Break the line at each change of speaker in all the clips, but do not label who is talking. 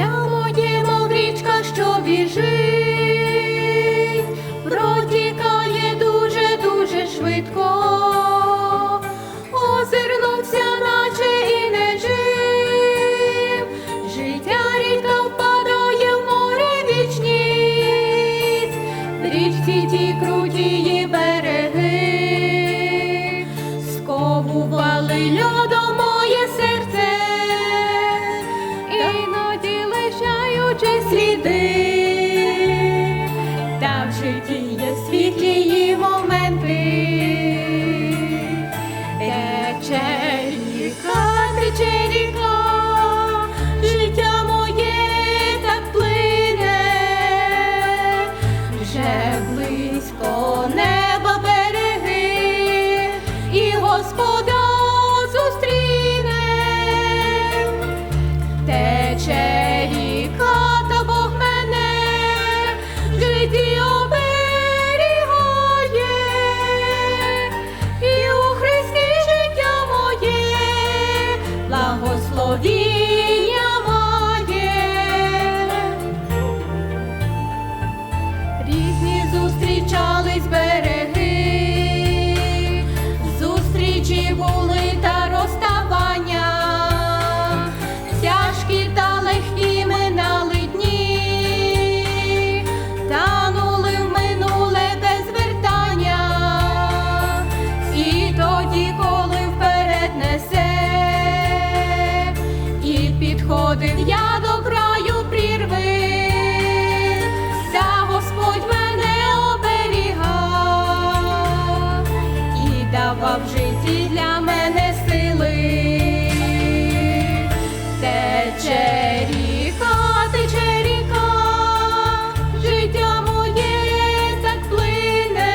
життя моє, мов річка, що біжить, протікає дуже, дуже швидко, озирнувся, наче і не жив. Життя рідко впадає в море вічність, річці ті крутії береги, сковували льодом моє серце. Іноді лишаючи сліди, та в житті є світлі моменти, тече ріка, життя моє так плине, вже близько неба зустрічались береги, зустрічі були та розставання, тяжкі та легкі минали дні, танули в минуле без вертання, і тоді, коли вперед несе, і підходив я Тече ріка, тече життя моє так плине,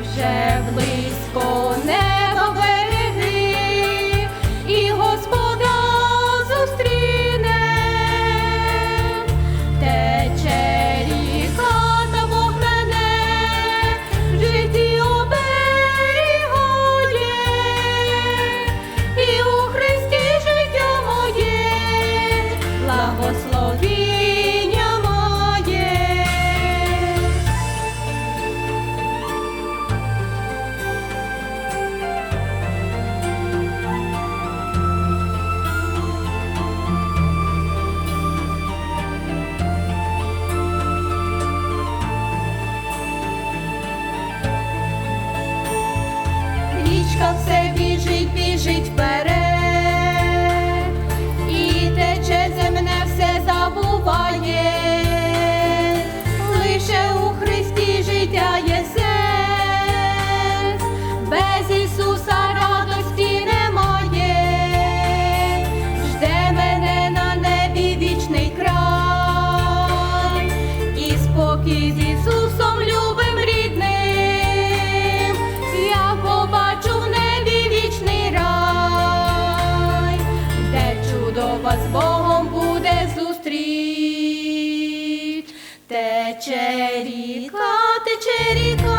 вже близько все біжить, біжить вперед, і тече земне все забуває, лише у Христі життя є сенс, без Ісуса радості немає, жде мене на небі вічний край, і спокій вас Богом буде зустріч. Тече ріка, тече ріка.